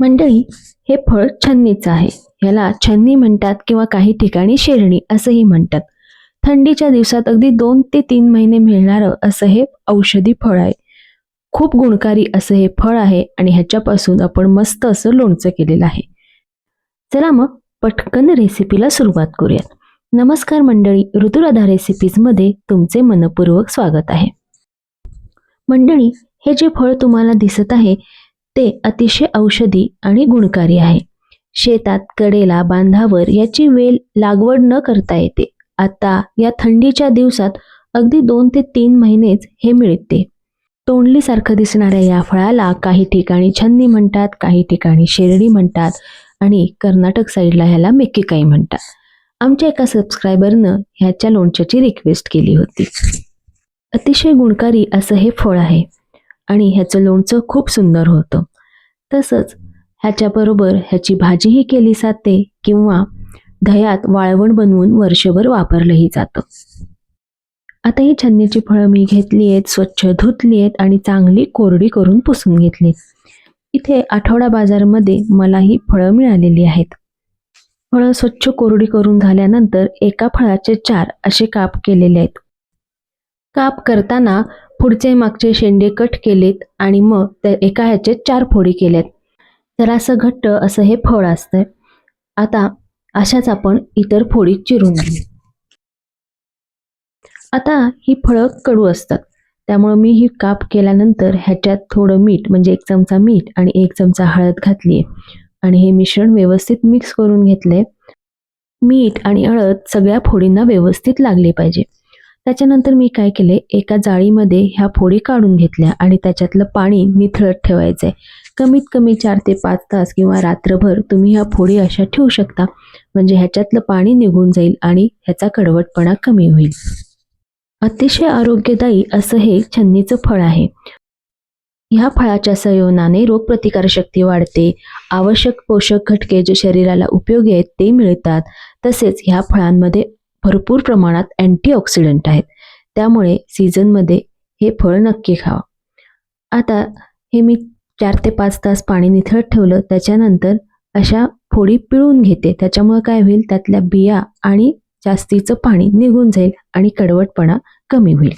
मंडळी हे फळ छन्नीचं आहे. ह्याला छन्नी म्हणतात किंवा काही ठिकाणी शेरणी असंही म्हणतात. थंडीच्या दिवसात अगदी दोन ते तीन महिने मिळणारं असं हे औषधी फळ आहे. खूप गुणकारी असं हे फळ आहे आणि ह्याच्यापासून आपण मस्त असं लोणचं केलेलं आहे. चला मग पटकन रेसिपीला सुरुवात करूयात. नमस्कार मंडळी ऋतुराधा रेसिपीजमध्ये तुमचे मनपूर्वक स्वागत आहे. मंडळी हे जे फळ तुम्हाला दिसत आहे ते अतिशय औषधी आणि गुणकारी आहे. शेतात कडेला बांधावर याची वेल लागवड न करता येते. आता या थंडीच्या दिवसात अगदी दोन ते तीन महिनेच हे मिळते. तोंडलीसारखं दिसणाऱ्या या फळाला काही ठिकाणी छन्नी म्हणतात काही ठिकाणी शेरडी म्हणतात आणि कर्नाटक साईडला ह्याला मेक्केकाई म्हणतात. आमच्या एका सबस्क्रायबरनं ह्याच्या लोणच्याची रिक्वेस्ट केली होती. अतिशय गुणकारी असं हे फळ आहे. आणि ह्याचं लोणचं खूप सुंदर होतं. तसंच ह्याच्याबरोबर ह्याची भाजीही केली जाते किंवा दह्यात वाळवण बनवून वर्षभर वापरलंही जातं. आता ही छन्नीची फळं मी घेतली आहेत स्वच्छ धुतली आहेत आणि चांगली कोरडी करून पुसून घेतली इथे आठवडा बाजारमध्ये मला ही फळं मिळालेली आहेत. फळं स्वच्छ कोरडी करून झाल्यानंतर एका फळाचे चार असे काप केलेले आहेत. काप करताना पुढचे मागचे शेंडे कट केलेत आणि मग त्या एका ह्याचे चार फोडी केल्यात जरासं घट्ट असं हे फळ असतंय. आता अशाच आपण इतर फोडी चिरून घेऊ. आता ही फळं कडू असतात. त्यामुळं मी ही काप केल्यानंतर ह्याच्यात थोडं मीठ म्हणजे एक चमचा मीठ आणि एक चमचा हळद घातली आणि हे मिश्रण व्यवस्थित मिक्स करून घेतले मीठ आणि हळद सगळ्या फोडींना व्यवस्थित लागले पाहिजे. त्याच्यानंतर मी काय केले एका जाळीमध्ये ह्या फोडी काढून घेतल्या आणि त्याच्यातलं पाणी निथळत ठेवायचंय. कमीत कमी चार ते पाच तास किंवा रात्रभर तुम्ही ह्या फोडी अशा ठेवू शकता. म्हणजे ह्याच्यातलं पाणी निघून जाईल आणि ह्याचा कडवटपणा कमी होईल. अतिशय आरोग्यदायी असं हे छन्नीचं फळ आहे. ह्या फळाच्या संयोजनाने रोगप्रतिकारशक्ती वाढते. आवश्यक पोषक घटके जे शरीराला उपयोगी आहेत ते मिळतात. तसेच ह्या फळांमध्ये भरपूर प्रमाणात अँटीऑक्सिडंट आहेत. त्यामुळे सीझनमध्ये हे फळ नक्की खावा. आता हे मी चार ते पाच तास पाणी निथळत ठेवलं त्याच्यानंतर अशा फोडी पिळून घेते. त्याच्यामुळे काय होईल? त्यातल्या बिया आणि जास्तीचं पाणी निघून जाईल आणि कडवटपणा कमी होईल.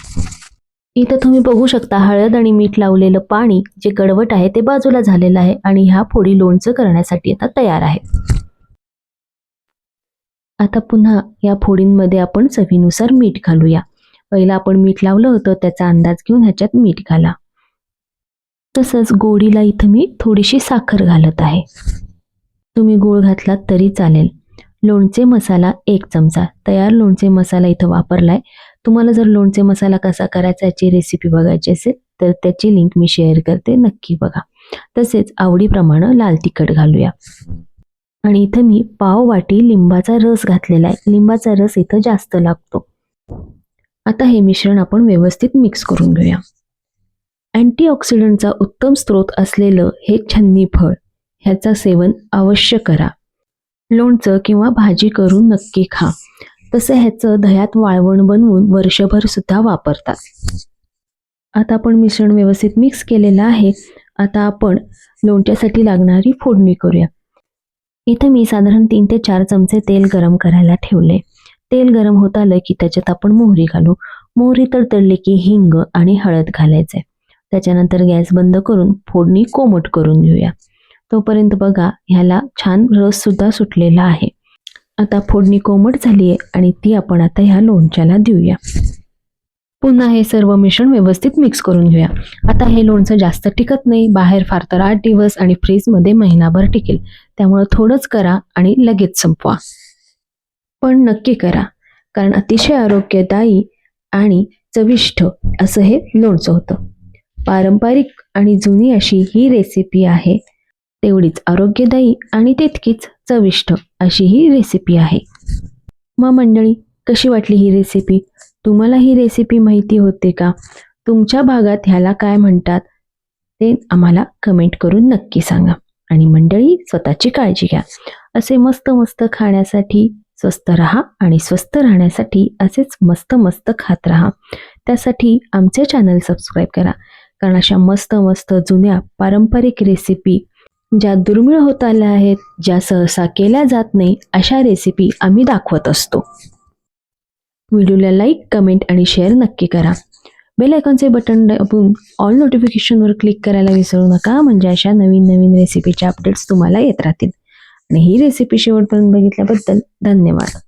इथं तुम्ही बघू शकता हळद आणि मीठ लावलेलं पाणी जे कडवट आहे ते बाजूला झालेलं आहे आणि ह्या फोडी लोणचं करण्यासाठी आता तयार आहे. आता पुन्हा या फोडींमध्ये आपण चवीनुसार मीठ घालूया. पहिला आपण मीठ लावलं होतं त्याचा अंदाज घेऊन ह्याच्यात मीठ घाला. तसंच गोडीला इथं मी थोडीशी साखर घालत आहे. तुम्ही गूळ घातलात तरी चालेल. लोणचे मसाला एक चमचा. तयार लोणचे मसाला इथं वापरलाय. तुम्हाला जर लोणचे मसाला कसा करायचा याची रेसिपी बघायची असेल तर त्याची लिंक मी शेअर करते. नक्की बघा. तसेच आवडीप्रमाणे लाल तिखट घालूया. आणि इथं मी पाव वाटी लिंबाचा रस घातलेला आहे. लिंबाचा रस इथं जास्त लागतो. आता हे मिश्रण आपण व्यवस्थित मिक्स करून घेऊया. अँटीऑक्सिडंटचा उत्तम स्रोत असलेलं हे छन्नी फळ ह्याचं सेवन अवश्य करा. लोणचं किंवा भाजी करून नक्की खा. तसं ह्याचं दह्यात वाळवण बनवून वर्षभर सुद्धा वापरतात. आता आपण मिश्रण व्यवस्थित मिक्स केलेलं आहे. आता आपण लोणच्यासाठी लागणारी फोडणी करूया. इथं मी साधारण तीन ते चार चमचे तेल गरम करायला ठेवले. तेल गरम होत आलं की त्याच्यात आपण मोहरी घालू. मोहरी तडतडली की हिंग आणि हळद घालायचे. त्याच्यानंतर गॅस बंद करून फोडणी कोमट करून घेऊया. तोपर्यंत बघा ह्याला छान रस सुद्धा सुटलेला आहे. आता फोडणी कोमट झाली आहे आणि ती आपण आता ह्या लोणच्याला देऊया. पुन्हा हे सर्व मिश्रण व्यवस्थित मिक्स करून घेऊया. आता हे लोणचं जास्त टिकत नाही बाहेर फार तर आठ दिवस आणि फ्रीजमध्ये महिनाभर टिकेल. त्यामुळं थोडंच करा आणि लगेच संपवा. पण नक्की करा कारण अतिशय आरोग्यदायी आणि चविष्ट असं हे लोणचं होतं. पारंपरिक आणि जुनी अशी ही रेसिपी आहे. तेवढीच आरोग्यदायी आणि तितकीच चविष्ट अशी ही रेसिपी आहे. मग मंडळी कशी वाटली ही रेसिपी तुम्हाला ही रेसिपी माहिती होते का? तुमच्या भागात ह्याला काय म्हणतात? ते आम्हाला कमेंट करून नक्की सांगा. आणि मंडळी स्वतःची काळजी घ्या. असे मस्त मस्त खाण्यासाठी स्वस्त राहा आणि स्वस्त राहण्यासाठी असेच मस्त मस्त खात राहा. त्यासाठी आमचे चॅनल सबस्क्राईब करा. कारण अशा मस्त मस्त जुन्या पारंपरिक रेसिपी ज्या दुर्मिळ होत आल्या आहेत ज्या सहसा केल्या जात नाही अशा रेसिपी आम्ही दाखवत असतो. व्हिडिओला लाईक कमेंट आणि शेअर नक्की करा. बेल आयकॉनचे बटन दाबून ऑल नोटिफिकेशनवर क्लिक करायला विसरू नका म्हणजे अशा नवीन नवीन रेसिपीच्या अपडेट्स तुम्हाला येत राहतील. आणि ही रेसिपी शेवटपर्यंत बघितल्याबद्दल धन्यवाद.